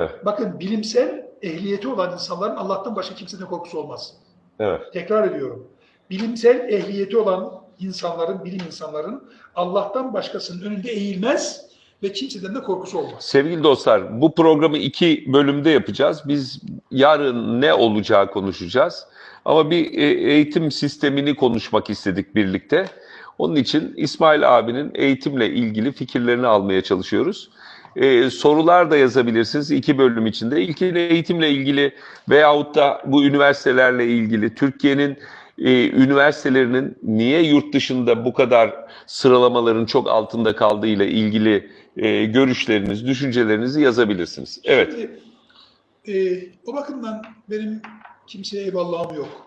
Bakın bilimsel ehliyeti olan insanların Allah'tan başka kimseden korkusu olmaz. Evet. Tekrar ediyorum. Bilimsel ehliyeti olan insanların, bilim insanların Allah'tan başkasının önünde eğilmez ve kimseden de korkusu olmaz. Sevgili dostlar, bu programı iki bölümde yapacağız. Biz yarın ne olacağı konuşacağız. Ama bir e, eğitim sistemini konuşmak istedik birlikte. Onun için İsmail abinin eğitimle ilgili fikirlerini almaya çalışıyoruz. Ee, sorular da yazabilirsiniz iki bölüm içinde. İlkini eğitimle ilgili veyahut da bu üniversitelerle ilgili Türkiye'nin e, üniversitelerinin niye yurt dışında bu kadar sıralamaların çok altında kaldığı ile ilgili e, görüşleriniz, düşüncelerinizi yazabilirsiniz. Evet. Şimdi, e, o bakımdan benim kimseye eyvallahım yok.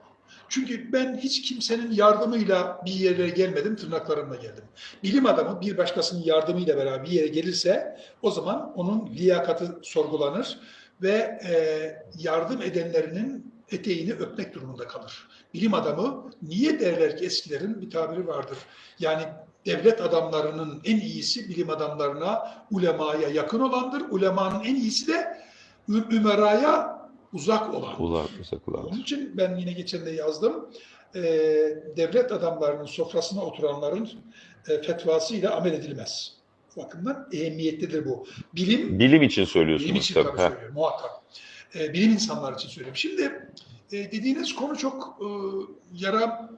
Çünkü ben hiç kimsenin yardımıyla bir yere gelmedim, tırnaklarımla geldim. Bilim adamı bir başkasının yardımıyla beraber bir yere gelirse o zaman onun liyakatı sorgulanır ve e, yardım edenlerinin eteğini öpmek durumunda kalır. Bilim adamı niye derler ki eskilerin bir tabiri vardır. Yani devlet adamlarının en iyisi bilim adamlarına, ulemaya yakın olandır. Ulemanın en iyisi de ümeraya uzak olan. Ulan, sakılan. Onun için ben yine geçen de yazdım. Ee, devlet adamlarının sofrasına oturanların e, fetvasıyla amel edilmez. Bu bakımdan ehemmiyetlidir bu. Bilim, Bilim için bilim söylüyorsunuz için tabii. tabii söylüyorum muhakkak. Ee, bilim insanlar için söylüyorum. Şimdi e, dediğiniz konu çok e, yara